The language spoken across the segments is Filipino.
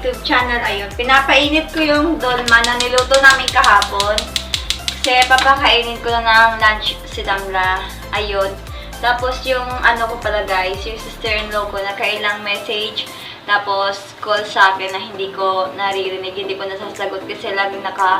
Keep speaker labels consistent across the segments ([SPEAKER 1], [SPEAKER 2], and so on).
[SPEAKER 1] YouTube channel. Ayun, pinapainit ko yung dolma na niluto namin kahapon. Kasi papakainin ko na ng lunch si Damla. Ayun. Tapos yung ano ko pala guys, yung sister-in-law ko na kailang message. Tapos call sa akin na hindi ko naririnig, hindi ko nasasagot kasi laging naka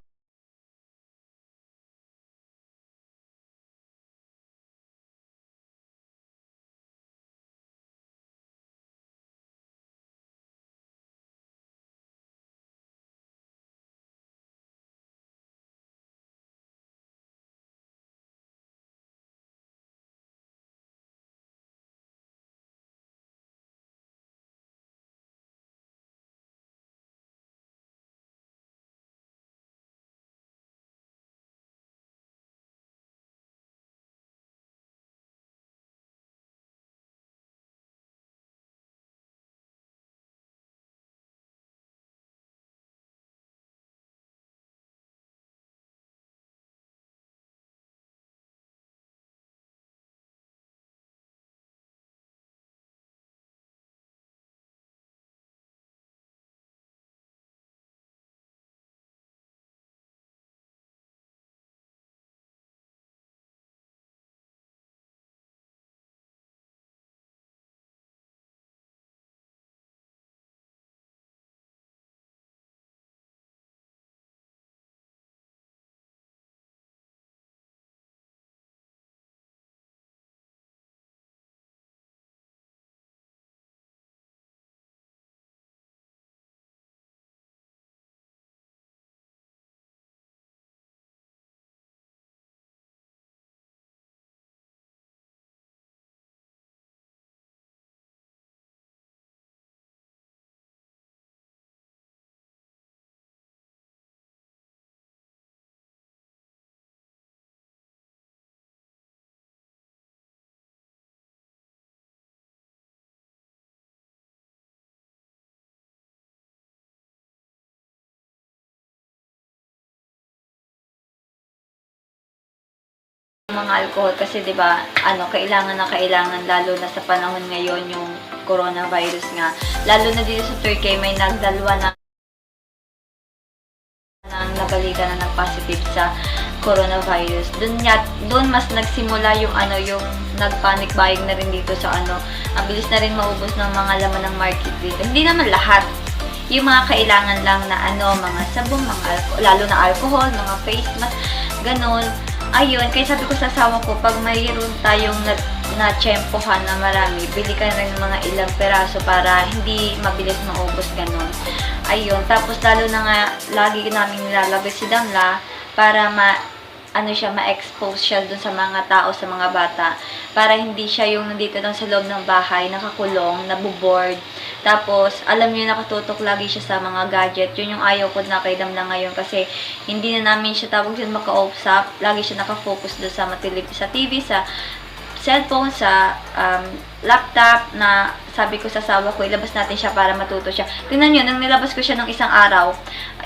[SPEAKER 1] mga alcohol kasi 'di ba ano kailangan na kailangan lalo na sa panahon ngayon yung coronavirus nga lalo na dito sa Turkey may nagdalwa na nang nabalita na ng positive sa coronavirus. Doon nga doon mas nagsimula yung ano yung nagpanic buying na rin dito sa ano. Ang bilis na rin maubos ng mga laman ng market dito. Hindi naman lahat. Yung mga kailangan lang na ano, mga sabon, mga alco- lalo na alcohol, mga face mask, ganun. Ayun, kaya sabi ko sa asawa ko, pag mayroon tayong na, na tsempohan na marami, bili ka ng mga ilang peraso para hindi mabilis maubos ganun. Ayun, tapos lalo na nga, lagi namin nilalagay si Damla para ma, ano siya, ma-expose siya dun sa mga tao, sa mga bata. Para hindi siya yung nandito lang sa loob ng bahay, nakakulong, nabuboard. Tapos, alam niyo, nakatutok lagi siya sa mga gadget. Yun yung ayaw ko na kay Damla ngayon kasi hindi na namin siya tawag siya maka-usap. Lagi siya nakafocus doon sa, matilib, sa TV, sa cellphone, sa um, laptop na sabi ko sa asawa ko, ilabas natin siya para matuto siya. Tingnan nyo, nang nilabas ko siya ng isang araw,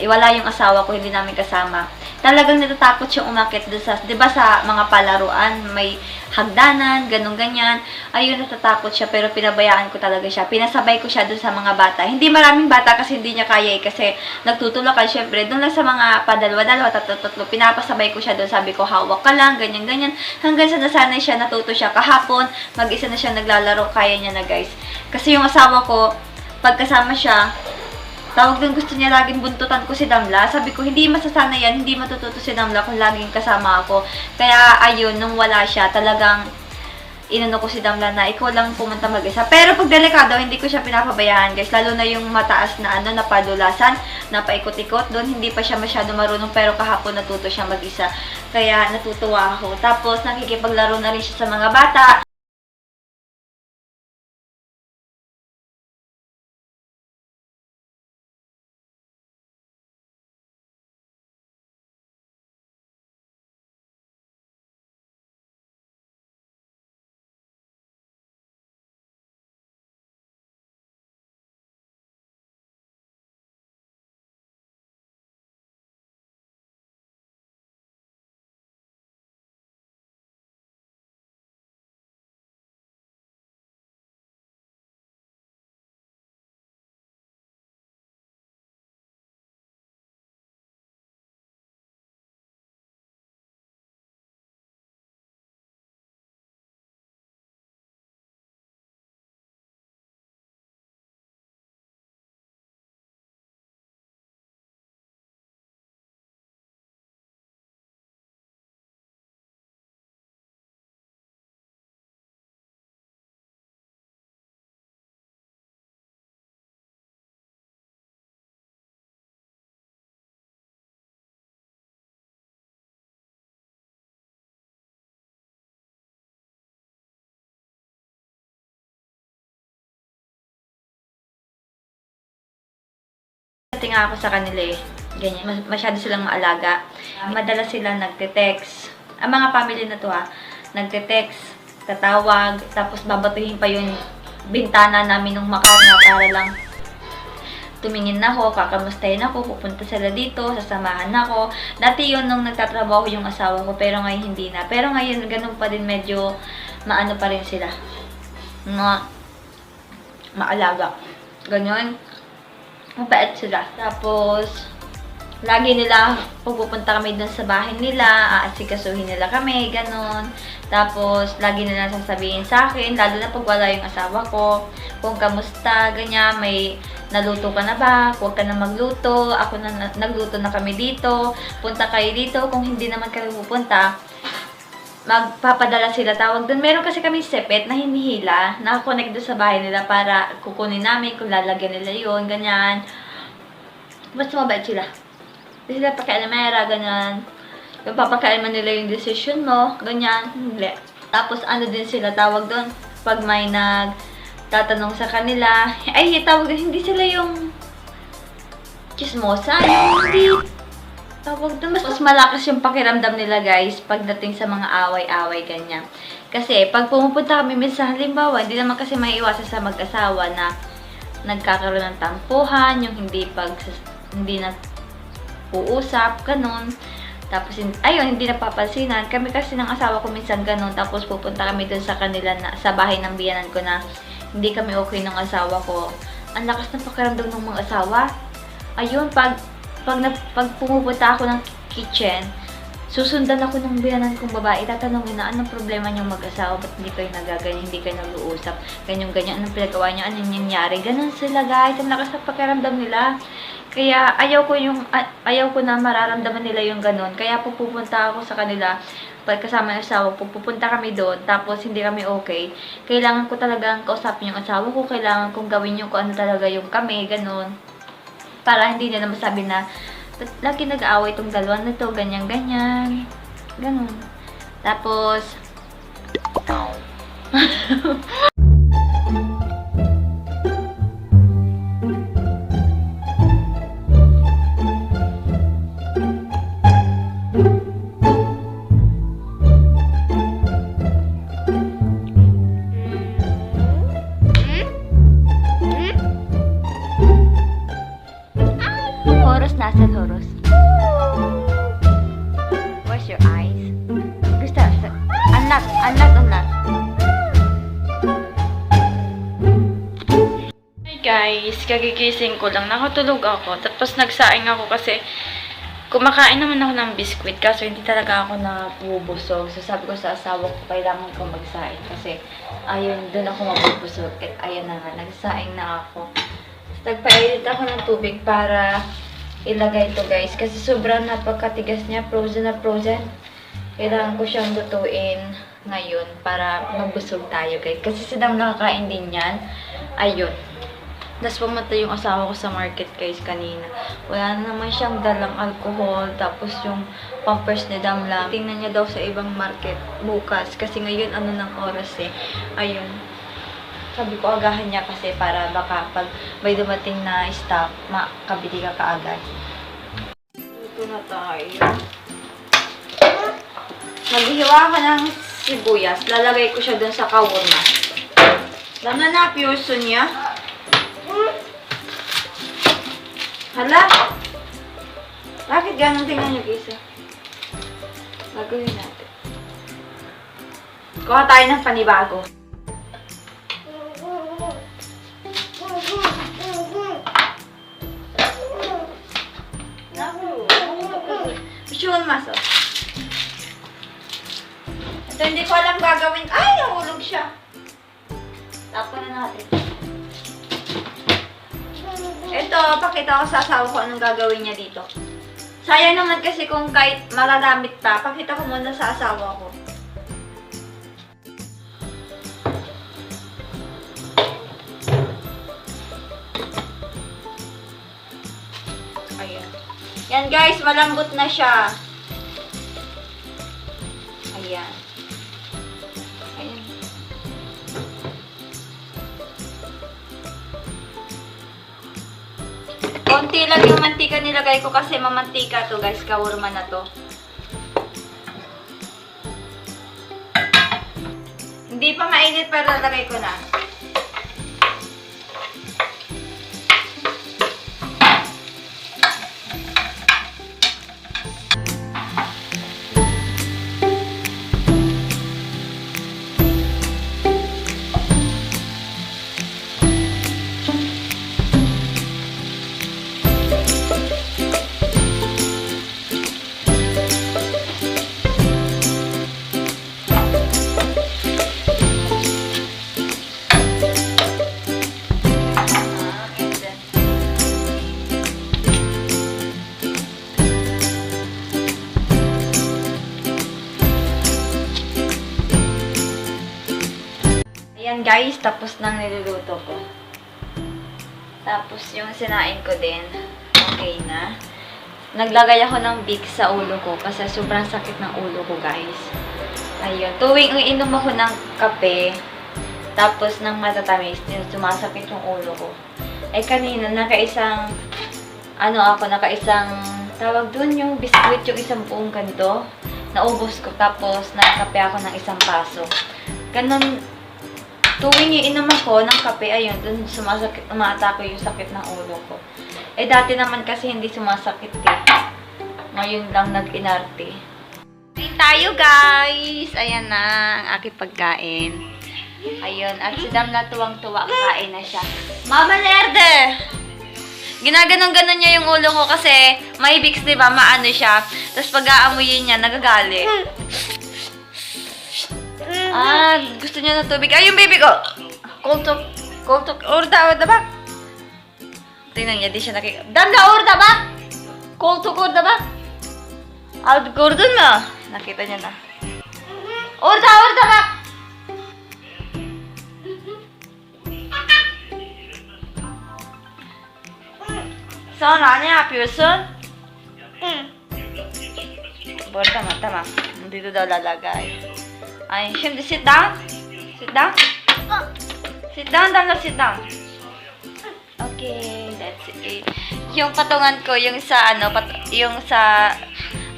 [SPEAKER 1] wala yung asawa ko, hindi namin kasama. Talagang natatakot siya umakit doon sa, di ba sa mga palaruan, may hagdanan, ganun ganyan. Ayun, natatakot siya, pero pinabayaan ko talaga siya. Pinasabay ko siya doon sa mga bata. Hindi maraming bata kasi hindi niya kaya eh, kasi nagtutulakan syempre. Doon lang sa mga padalwa-dalawa, tatlo-tatlo, pinapasabay ko siya doon. Sabi ko, hawak ka lang, ganyan-ganyan. Hanggang sa nasanay siya, natuto siya kahapon, mag-isa na siya naglalaro, kaya niya na guys. Kasi yung asawa ko, pagkasama siya, tawag doon gusto niya laging buntutan ko si Damla. Sabi ko, hindi masasana yan, hindi matututo si Damla kung laging kasama ako. Kaya ayun, nung wala siya, talagang inano ko si Damla na ikaw lang pumunta mag-isa. Pero pag delikado, hindi ko siya pinapabayaan guys. Lalo na yung mataas na ano, napadulasan, napaikot-ikot. Doon hindi pa siya masyado marunong pero kahapon natuto siya mag-isa. Kaya natutuwa ako. Tapos nakikipaglaro na rin siya sa mga bata. Dati nga ako sa kanila eh. Ganyan, mas- masyado silang maalaga. Madalas sila nagte-text. Ang mga family na to ha, nagte-text, tatawag, tapos babatuhin pa yung bintana namin ng makarna para lang tumingin na ako, kakamustahin ako, pupunta sila dito, sasamahan ako. Dati yun nung nagtatrabaho yung asawa ko, pero ngayon hindi na. Pero ngayon, ganun pa din medyo maano pa rin sila. Mga maalaga. Ganyan. Mabait sila. Tapos, lagi nila, pupunta kami dun sa bahay nila, aasikasuhin nila kami, ganun. Tapos, lagi nila sasabihin sa akin, lalo na pag wala yung asawa ko, kung kamusta, ganyan, may naluto ka na ba? Huwag ka na magluto, ako na na- nagluto na kami dito, punta kayo dito, kung hindi naman kami pupunta, magpapadala sila tawag doon. Meron kasi kami sepet na hinihila, nakakonect doon sa bahay nila para kukunin namin kung lalagyan nila yon ganyan. Basta mabait sila. Hindi sila pakialamera, ganyan. Yung papakain nila yung decision mo, ganyan. Hindi. Tapos ano din sila tawag doon, pag may nag tatanong sa kanila, ay tawag hindi sila yung chismosa, yung hindi tawag doon, mas, mas malakas yung pakiramdam nila guys pagdating sa mga away-away ganyan. Kasi pag pumupunta kami minsan, halimbawa, hindi naman kasi may iwasan sa mag-asawa na nagkakaroon ng tampuhan, yung hindi pag hindi na uusap, ganun. Tapos, ayun, hindi napapansinan. Kami kasi ng asawa ko minsan ganun. Tapos, pupunta kami dun sa kanila, na, sa bahay ng biyanan ko na hindi kami okay ng asawa ko. Ang lakas ng pakiramdam ng mga asawa. Ayun, pag, pag, na, pag pumupunta ako ng kitchen, susundan ako ng biyanan kong babae, tatanungin na anong problema niyong mag-asawa, ba't hindi kayo nagaganyan, hindi kayo nag-uusap, ganyan-ganyan, anong pinagawa niyo, anong nangyari, ganun sila guys, ang lakas ng pakiramdam nila. Kaya ayaw ko yung ayaw ko na mararamdaman nila yung ganun. Kaya pupunta ako sa kanila pag kasama ng asawa ko, pupunta kami doon, tapos hindi kami okay. Kailangan ko talagang kausapin yung asawa ko, kailangan kong gawin yung kung ano talaga yung kami, ganun. Para hindi nila masabi na, "Ba't lagi nag-aaway itong dalawa na to, ganyan-ganyan. Ganun. Tapos,
[SPEAKER 2] guys, kagigising ko lang. Nakatulog ako. Tapos nagsaing ako kasi kumakain naman ako ng biskwit kaso hindi talaga ako nabubusog. So sabi ko sa asawa ko, kailangan ko magsaing kasi ayun, doon ako mabubusog. At ayun na nga, nagsaing na ako. Tapos nagpainit ako ng tubig para ilagay ito guys. Kasi sobrang napakatigas niya, frozen na frozen. Kailangan ko siyang lutuin ngayon para mabusog tayo guys. Kasi sinang nakakain din yan. Ayun. Tapos pumunta yung asawa ko sa market guys kanina. Wala na naman siyang dalang alcohol. Tapos yung pampers ni Dam lang. Tingnan niya daw sa ibang market bukas. Kasi ngayon ano ng oras eh. Ayun. Sabi ko agahan niya kasi para baka pag may dumating na stock, makabili ka kaagad. Ito na tayo. Maghihiwa ka ng sibuyas. Lalagay ko siya dun sa kawurma. Na, piyoso niya. Hala! Bakit ganun tingnan yung isa? Gagawin natin. Kuha tayo ng panibago. Visual muscle. Ito hindi ko alam gagawin. Ay, nahulog siya. Tapon na natin. Ito, pakita ko sa asawa ko anong gagawin niya dito. Sayang naman kasi kung kahit malagamit pa, pakita ko muna sa asawa ko. Ayan. Yan guys, malambot na siya. Konti
[SPEAKER 1] lang yung mantika nilagay ko kasi mamantika to guys, kawurma na to. Hindi pa mainit pero lalagay ko na. Guys, tapos nang niluluto ko. Tapos yung sinain ko din, okay na. Naglagay ako ng Vicks sa ulo ko kasi sobrang sakit ng ulo ko guys. Ayun, tuwing iinom ako ng kape, tapos ng matatamis, din sumasakit yung ulo ko. Eh kanina, nakaisang, ano ako, nakaisang, tawag dun yung biskuit, yung isang buong ganito. Naubos ko, tapos nakape ako ng isang baso. Ganon, tuwing iinom ako ng kape, ayun, dun sumasakit, umaatake yung sakit ng ulo ko. Eh, dati naman kasi hindi sumasakit eh. Ngayon lang nag-inarte. Kain tayo, guys! Ayan na, ang aking pagkain. Ayun, at si Dam na tuwang-tuwa, kakain na siya. Mama Lerde! Ginaganon-ganon niya yung ulo ko kasi may Vicks, di ba? Maano siya. Tapos pag aamuyin niya, nagagalit. Ah, gusto niya ng tubig. Ay, yung baby ko! Cold talk. Cold talk. Urda ba? Tingnan niya, di siya nakik... Dam na urda ba? Cold talk, urda ba? Out gordon na. Nakita niya na. Urda, urda ba? Sana ne yapıyorsun? Bu arada tamam tamam. Dito daw lalagay. Ay, şimdi sit down. Sit down. Sit down, Dana, sit down. Okay, that's it. Yung patungan ko, yung sa ano, pat, yung sa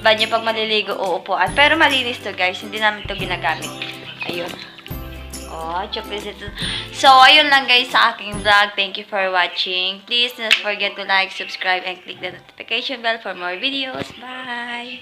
[SPEAKER 1] banyo pag maliligo, uupuan. Pero malinis to guys, hindi namin to ginagamit. Ayun. Oh. So, ayun lang guys sa aking vlog. Thank you for watching. Please don't forget to like, subscribe, and click the notification bell for more videos. Bye!